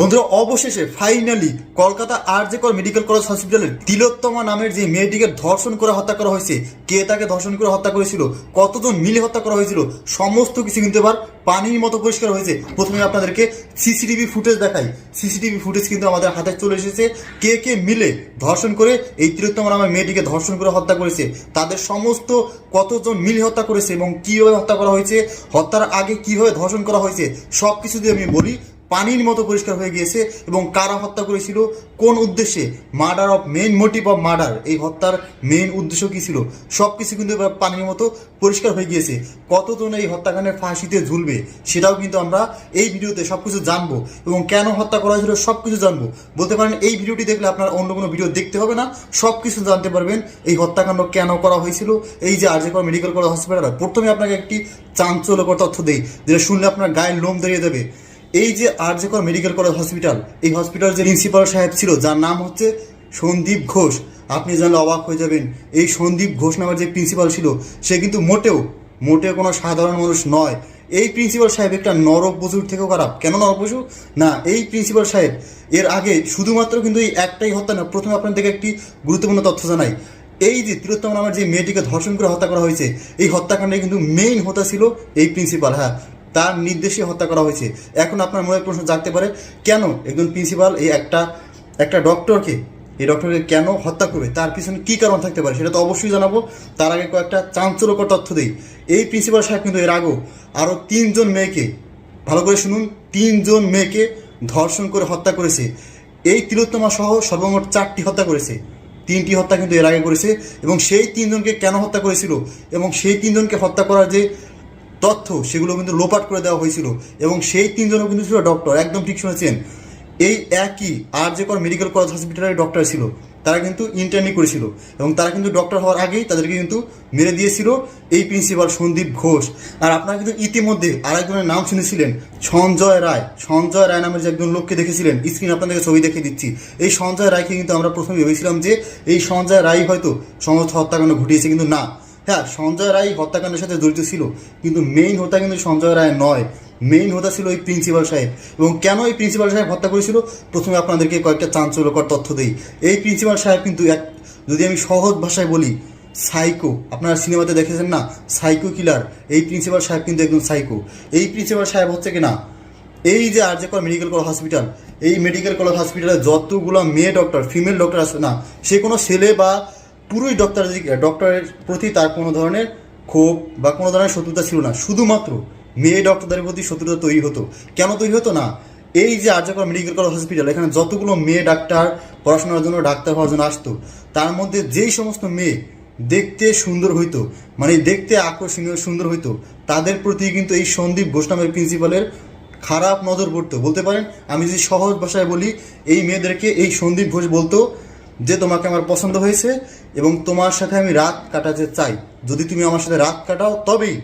বন্ধুরা, অবশেষে ফাইনালি কলকাতা আর আরজেকর মেডিকেল কলেজ হসপিটালের তিলোত্তমা নামের যে মেয়েটিকে ধর্ষণ করে হত্যা করা হয়েছে, কে তাকে ধর্ষণ করে হত্যা করেছিল, কতজন মিলে হত্যা করা হয়েছিল, সমস্ত কিছু কিন্তু এবার পানির মতো পরিষ্কার হয়েছে। প্রথমে আপনাদেরকে সিসিটিভি ফুটেজ দেখাই। সিসিটিভি ফুটেজ কিন্তু আমাদের হাতে চলে এসেছে। কে কে মিলে ধর্ষণ করে এই তিলোত্তমা নামের মেয়েটিকে ধর্ষণ করে হত্যা করেছে, তাদের সমস্ত কতজন মিলে হত্যা করেছে এবং কীভাবে হত্যা করা হয়েছে, হত্যার আগে কীভাবে ধর্ষণ করা হয়েছে সব কিছু দিয়ে আমি বলি। পানির মতো পরিষ্কার হয়ে গিয়েছে এবং কারা হত্যা করেছিল, কোন উদ্দেশ্যে? Murder of main motive of murder এই হত্যার মেইন উদ্দেশ্য কী ছিল? সব কিছু কিন্তু পানির মতো পরিষ্কার হয়ে গিয়েছে। কতজন এই হত্যাকাণ্ডের ফাঁসিতে ঝুলবে, সেটাও কিন্তু আমরা এই ভিডিওতে সব কিছু জানব এবং কেন হত্যা করা হয়েছিল সব কিছু জানব। বলতে পারেন, এই ভিডিওটি দেখলে আপনার অন্য কোনো ভিডিও দেখতে হবে না। সব কিছু জানতে পারবেন এই হত্যাকাণ্ড কেন করা হয়েছিল। এই যে আরজেকর মেডিকেল কলেজ হসপিটাল প্রথমে আপনাকে একটি চাঞ্চল্যকর তথ্য দেই, যেটা শুনলে আপনার গায়ের লোম দাঁড়িয়ে দেবে এই যে আরজেকর মেডিকেল কলেজ হসপিটাল, এই হসপিটাল যে প্রিন্সিপাল সাহেব ছিল, যার নাম হচ্ছে সন্দীপ ঘোষ। আপনি জানলে অবাক হয়ে যাবেন, এই সন্দীপ ঘোষ নামের যে প্রিন্সিপাল ছিল, সে কিন্তু মোটেও মোটেও কোনো সাধারণ মানুষ নয়। এই প্রিন্সিপাল সাহেব একটা নরক বসুর থেকেও খারাপ। কেন নরক বসু না, এই প্রিন্সিপাল সাহেব, এর আগে শুধুমাত্র কিন্তু এই একটাই হত্যা না প্রথমে আপনাদেরকে একটি গুরুত্বপূর্ণ তথ্য জানাই। এই যে তিলোত্তম নামের যে মেয়েটিকে ধর্ষণ করে হত্যা করা হয়েছে, এই হত্যাকাণ্ডে কিন্তু মেইন হত্যা ছিল এই প্রিন্সিপাল হ্যাঁ। তার নির্দেশে হত্যা করা হয়েছে। এখন আপনার মনে প্রশ্ন জাগতে পারে, কেন একজন প্রিন্সিপাল এই একটা একটা ডক্টরকে এই ডক্টরকে কেন হত্যা করবে? তার পিছনে কী কারণ থাকতে পারে সেটা তো অবশ্যই জানাব। তার আগে কয়েকটা চাঞ্চল্যকর তথ্য দিই। এই প্রিন্সিপাল সাহেব কিন্তু এর আগেও আরও তিনজন মেয়েকে, ভালো করে শুনুন, তিনজন মেয়েকে ধর্ষণ করে হত্যা করেছে। এই তিলোত্তমা সহ সর্বমোট চারটি হত্যা করেছে। তিনটি হত্যা কিন্তু এর আগে করেছে এবং সেই তিনজনকে কেন হত্যা করেছিল এবং সেই তিনজনকে হত্যা করার যে তথ্য সেগুলো কিন্তু লোপাট করে দেওয়া হয়েছিল। এবং সেই তিনজনও কিন্তু ছিল ডক্টর একদম ঠিক শুনেছেন। এই একই আর যে কর মেডিকেল কলেজ হসপিটালের ডক্টর ছিল। তারা কিন্তু ইন্টার্নি করেছিল। এবং তারা কিন্তু ডক্টর হওয়ার আগেই তাদেরকে কিন্তু মেরে দিয়েছিল এই প্রিন্সিপাল সন্দীপ ঘোষ। আর আপনারা কিন্তু ইতিমধ্যে আরেকজনের নাম শুনেছিলেন, সঞ্জয় রায়। সঞ্জয় রায় নামের যে একজন লোককে দেখেছিলেন স্ক্রিন আপনাদেরকে ছবি দেখে দিচ্ছি। এই সঞ্জয় রায়কে কিন্তু আমরা প্রথমে ভেবেছিলাম যে, এই সঞ্জয় রায় হয়তো সমস্ত হত্যাকাণ্ড ঘটিয়েছে, কিন্তু না। হ্যাঁ সঞ্জয় রায় হত্যাকাণ্ডের সাথে জড়িত ছিল, কিন্তু মেইন হত্যা কিন্তু সঞ্জয় রায় নয়। মেইন হত্যা ছিল ওই প্রিন্সিপাল সাহেব। এবং কেন এই প্রিন্সিপাল সাহেব হত্যা করেছিল? প্রথমে আপনাদেরকে কয়েকটা চাঞ্চল্যকর তথ্য দিই। এই প্রিন্সিপাল সাহেব কিন্তু এক, যদি আমি সহজ ভাষায় বলি সাইকো আপনারা সিনেমাতে দেখেছেন না? সাইকো কিলার এই প্রিন্সিপাল সাহেব কিন্তু একদম সাইকো এই প্রিন্সিপাল সাহেব হচ্ছে কি না এই যে আরজেকর মেডিকেল কলেজ হসপিটাল এই মেডিকেল কলেজ হসপিটালে যতগুলো মেয়ে ডক্টর ফিমেল ডক্টর আছে না, সে কোনো ছেলে বা পুরুষ ডক্টর ডক্টরের প্রতি তার কোনো ধরনের ক্ষোভ বা কোনো ধরনের শত্রুতা ছিল না। শুধুমাত্র মেয়ে ডক্টরদের প্রতি শত্রুতা তৈরি হতো। কেন তৈরি হতো না? এই যে আর্যকর মেডিকেল কলেজ হসপিটাল এখানে যতগুলো মেয়ে ডাক্তার পড়াশোনার জন্য ডাক্তার হওয়ার জন্য আসতো, তার মধ্যে যেই সমস্ত মেয়ে দেখতে সুন্দর হইতো মানে দেখতে আকর্ষণীয়, সুন্দর হইতো, তাদের প্রতি কিন্তু এই সন্দীপ ঘোষ নামের প্রিন্সিপালের খারাপ নজর পড়তো। বলতে পারেন, আমি যদি সহজ ভাষায় বলি, এই মেয়েদেরকে এই সন্দীপ ঘোষ বলতো যে তোমাকে আমার পছন্দ হয়েছে এবং তোমার সাথে আমি রাত কাটাতে চাই। যদি তুমি আমার সাথে রাত কাটাও, তবেই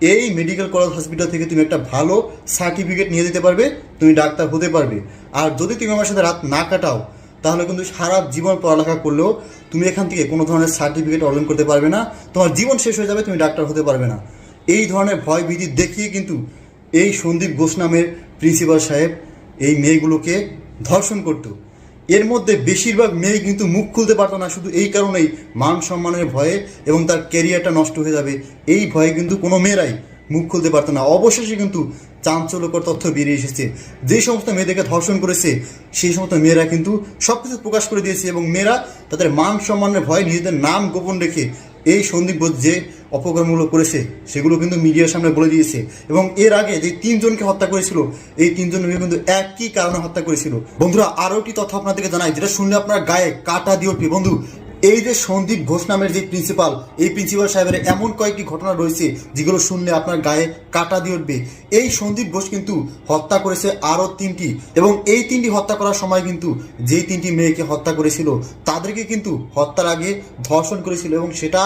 এই মেডিকেল কলেজ হসপিটাল থেকে তুমি একটা ভালো সার্টিফিকেট নিয়ে দিতে পারবে, তুমি ডাক্তার হতে পারবে। আর যদি তুমি আমার সাথে রাত না কাটাও, তাহলে কিন্তু সারা জীবন পড়ালেখা করলেও তুমি এখান থেকে কোনো ধরনের সার্টিফিকেট অর্জন করতে পারবে না। তোমার জীবন শেষ হয়ে যাবে, তুমি ডাক্তার হতে পারবে না। এই ধরনের ভয় ভীতি দেখিয়ে কিন্তু এই সন্দীপ ঘোষ নামের প্রিন্সিপাল সাহেব এই মেয়েগুলোকে ধর্ষণ করতো। এর মধ্যে বেশিরভাগ মেয়ে কিন্তু মুখ খুলতে পারতো না, শুধু এই কারণেই মান সম্মানের ভয়ে এবং তার ক্যারিয়ারটা নষ্ট হয়ে যাবে। এই ভয়ে কিন্তু কোনো মেয়েরাই মুখ খুলতে পারতো না। অবশেষে কিন্তু চাঞ্চল্যকর তথ্য বেরিয়ে এসেছে। যে সমস্ত মেয়েদেরকে ধর্ষণ করেছে, সেই সমস্ত মেয়েরা কিন্তু সব কিছু প্রকাশ করে দিয়েছে এবং মেয়েরা তাদের মান সম্মানের ভয়ে নিজেদের নাম গোপন রেখে এই সন্দীপ বোধ যে অপকর্মগুলো করেছে, সেগুলো কিন্তু মিডিয়ার সামনে বলে দিয়েছে। এবং এর আগে যে তিনজনকে হত্যা করেছিল, এই তিনজন মেয়ে কিন্তু একই কারণে হত্যা করেছিল। বন্ধুরা, আরও একটি তথ্য আপনাদেরকে জানাই, যেটা শুনলে আপনার গায়ে কাটা দিয়ে উঠবে। বন্ধু এই যে সন্দীপ ঘোষ নামের যে প্রিন্সিপাল এই প্রিন্সিপাল সাহেবের এমন কয়েকটি ঘটনা রয়েছে, যেগুলো শুনলে আপনার গায়ে কাটা দিয়ে উঠবে। এই সন্দীপ ঘোষ কিন্তু হত্যা করেছে আরও তিনটি এবং এই তিনটি হত্যা করার সময় কিন্তু যেই তিনটি মেয়েকে হত্যা করেছিল, তাদেরকে কিন্তু হত্যার আগে ধর্ষণ করেছিল এবং সেটা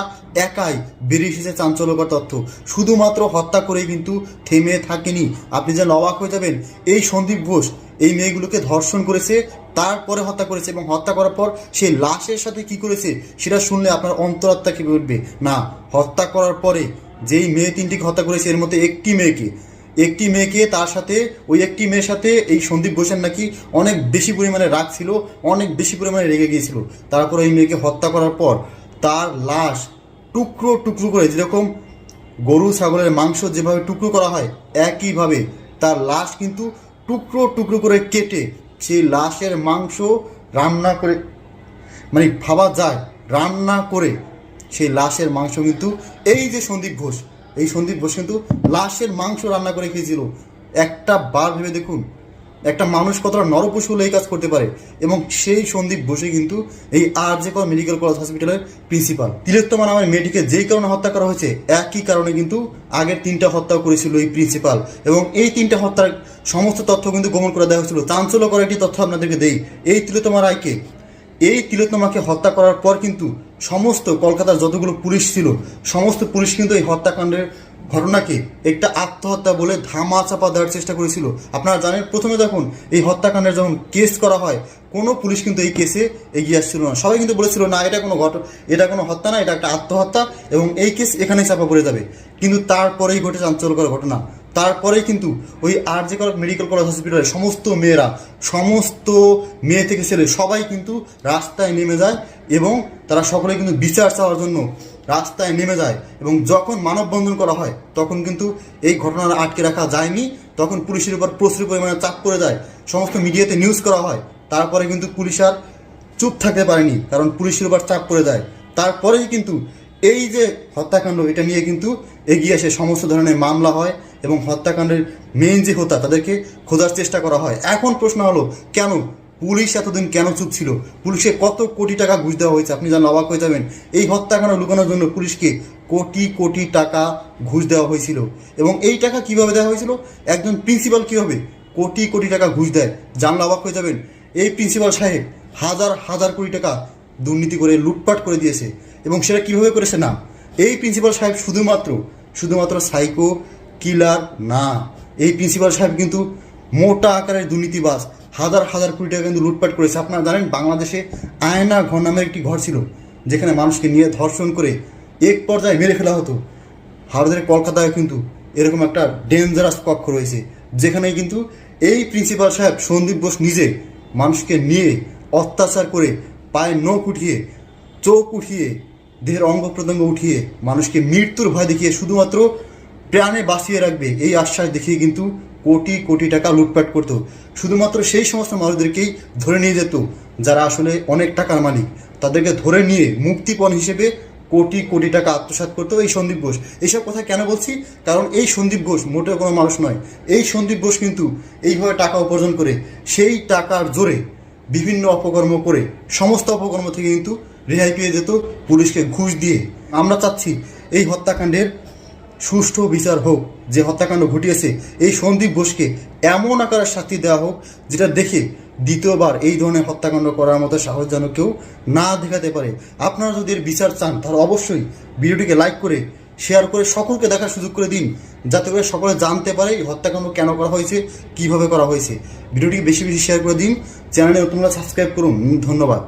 একাই বেরিয়ে এসেছে চাঞ্চল্যকর তথ্য। শুধুমাত্র হত্যা করেই কিন্তু থেমে থাকেনি। আপনি যেন অবাক হয়ে যাবেন, এই সন্দীপ ঘোষ এই মেয়েগুলোকে ধর্ষণ করেছে তারপরে হত্যা করেছে এবং হত্যা করার পর সে লাশের সাথে কি করেছে সেটা শুনলে আপনার অন্তরাত্মা কেঁপে উঠবে। না, হত্যা করার পরে যেই মেয়ে তিনটিকে হত্যা করেছে, এর মধ্যে একটি মেয়েকে। একটি মেয়েকে তার সাথে, ওই একটি মেয়ের সাথে এই সন্দীপ ঘোষের নাকি অনেক বেশি পরিমাণে রাগ ছিল, অনেক বেশি পরিমাণে রেগে গিয়েছিল। তারপর ওই মেয়েকে হত্যা করার পর তার লাশ টুকরো টুকরো করে, যেরকম গরু, ছাগলের মাংস যেভাবে টুকরো করা হয়, একইভাবে তার লাশ কিন্তু টুকরো টুকরো করে কেটে সেই লাশের মাংস রান্না করে মানে ভাবা যায়, রান্না করে সেই লাশের মাংস কিন্তু, এই যে সন্দীপ ঘোষ, এই সন্দীপ ঘোষ কিন্তু লাশের মাংস রান্না করে খেয়েছিল। একটা বার ভেবে দেখুন, একটা মানুষ কতটা নরপশু হলে এই কাজ করতে পারে, এবং সেই সন্দীপ ঘোষে কিন্তু এই R G Kar medical college হসপিটালের প্রিন্সিপাল। তিলোত্তমা নামের মেয়েটিকে যেই কারণে হত্যা করা হয়েছে, একই কারণে কিন্তু আগের তিনটা হত্যা করেছিল এই প্রিন্সিপাল, এবং এই তিনটা হত্যার সমস্ত তথ্য কিন্তু গোপন করে দেওয়া হয়েছিল। চাঞ্চল্যকর একটি তথ্য আপনাদেরকে দেই। এই তিলোত্তমা রায়কে, এই তিলোত্তমাকে হত্যা করার পর কিন্তু সমস্ত কলকাতার যতগুলো পুলিশ ছিল, সমস্ত পুলিশ কিন্তু এই হত্যাকাণ্ডের ঘটনাকে একটা আত্মহত্যা বলে ধামা চাপা দেওয়ার চেষ্টা করেছিল। আপনারা জানেন, প্রথমে যখন এই হত্যাকাণ্ডের যখন কেস করা হয়, কোনো পুলিশ কিন্তু এই কেসে এগিয়ে আসছিল না। সবাই কিন্তু বলেছিল, না, এটা কোনো ঘট, এটা কোনো হত্যা না, এটা একটা আত্মহত্যা এবং এই কেস এখানেই চাপা পড়ে যাবে। কিন্তু তারপরেই ঘটে চাঞ্চল্যকর ঘটনা। তারপরেই কিন্তু ওই আর যে মেডিকেল কলেজ হসপিটালে সমস্ত মেয়েরা, সমস্ত মেয়ে থেকে ছেলে সবাই কিন্তু রাস্তায় নেমে যায় এবং তারা সকলে কিন্তু বিচার চাওয়ার জন্য রাস্তায় নেমে যায় এবং যখন মানববন্ধন করা হয়, তখন কিন্তু এই ঘটনা আটকে রাখা যায়নি। তখন পুলিশের উপর প্রচুর পরিমাণে চাপ পড়ে যায়। সমস্ত মিডিয়াতে নিউজ করা হয়। তারপরে কিন্তু পুলিশ আর চুপ থাকতে পারেনি, কারণ পুলিশের উপর চাপ পড়ে যায়। তারপরেই কিন্তু এই যে হত্যাকাণ্ড, এটা নিয়ে কিন্তু এগিয়ে আসে সমস্ত ধরনের মামলা হয় এবং হত্যাকাণ্ডের মেইন যে হোতা, তাদেরকে খোঁজার চেষ্টা করা হয়। এখন প্রশ্ন হলো, কেন পুলিশ এতদিন কেন চুপ ছিল? পুলিশে কত কোটি টাকা ঘুষ দেওয়া হয়েছে? আপনি জানেন অবাক হয়ে যাবেন। এই হত্যাকাণ্ড লুকানোর জন্য পুলিশকে কোটি কোটি টাকা ঘুষ দেওয়া হয়েছিল। এবং এই টাকা কীভাবে দেওয়া হয়েছিল? একজন প্রিন্সিপাল কীভাবে কোটি কোটি টাকা ঘুষ দেয়? জানলে অবাক হয়ে যাবেন। এই প্রিন্সিপাল সাহেব হাজার হাজার কোটি টাকা দুর্নীতি করে লুটপাট করে দিয়েছে। এবং সেটা কীভাবে করেছে? না, এই প্রিন্সিপাল সাহেব শুধুমাত্র শুধুমাত্র সাইকো কিলার না। এই প্রিন্সিপাল সাহেব কিন্তু মোটা আকারের দুর্নীতিবাস হাজার হাজার কোটি টাকা কিন্তু লুটপাট করেছে। আপনারা জানেন, বাংলাদেশে আয়না ঘর নামের একটি ঘর ছিল, যেখানে মানুষকে নিয়ে ধর্ষণ করে এক পর্যায়ে মেরে ফেলা হতো। ভারতের কলকাতায় কিন্তু এরকম একটা ডেঞ্জারাস কক্ষ রয়েছে, যেখানে কিন্তু এই প্রিন্সিপাল সাহেব সন্দীপ বোস নিজে মানুষকে নিয়ে অত্যাচার করে পায়ে নখ উঠিয়ে, চোখ উঠিয়ে, দেহের অঙ্গ প্রত্যঙ্গ উঠিয়ে মানুষকে মৃত্যুর ভয় দেখিয়ে শুধুমাত্র প্রাণে বাঁচিয়ে রাখবে, এই আশ্বাস দেখিয়ে কিন্তু কোটি কোটি টাকা লুটপাট করতো। শুধুমাত্র সেই সমস্ত মানুষদেরকেই ধরে নিয়ে যেত, যারা আসলে অনেক টাকার মালিক। তাদেরকে ধরে নিয়ে মুক্তিপণ হিসেবে কোটি কোটি টাকা আত্মসাৎ করতো এই সন্দীপ ঘোষ। এইসব কথা কেন বলছি? কারণ এই সন্দীপ ঘোষ মোটেও কোনো মানুষ নয়। এই সন্দীপ ঘোষ কিন্তু এইভাবে টাকা উপার্জন করে, সেই টাকার জোরে বিভিন্ন অপকর্ম করে, সমস্ত অপকর্ম থেকে কিন্তু রেহাই পেয়ে যেত পুলিশকে ঘুষ দিয়ে। আমরা চাচ্ছি এই হত্যাকাণ্ডের সুষ্ঠু বিচার হোক যে হত্যাকাণ্ড ঘটিয়েছে, এই সন্দীপ ঘোষকে এমন আকারের শাস্তি দেওয়া হোক যেটা দেখে দ্বিতীয়বার এই ধরনের হত্যাকাণ্ড করার মতো সাহস যেন কেউ না দেখাতে পারে। আপনারা যদি এর বিচার চান, তাহলে অবশ্যই ভিডিওটিকে লাইক করে, শেয়ার করে সকলকে দেখার সুযোগ করে দিন, যাতে করে সকলে জানতে পারে এই হত্যাকাণ্ড কেন করা হয়েছে, কীভাবে করা হয়েছে। ভিডিওটি বেশি বেশি শেয়ার করে দিন, চ্যানেলে তোমরা সাবস্ক্রাইব করুন। ধন্যবাদ।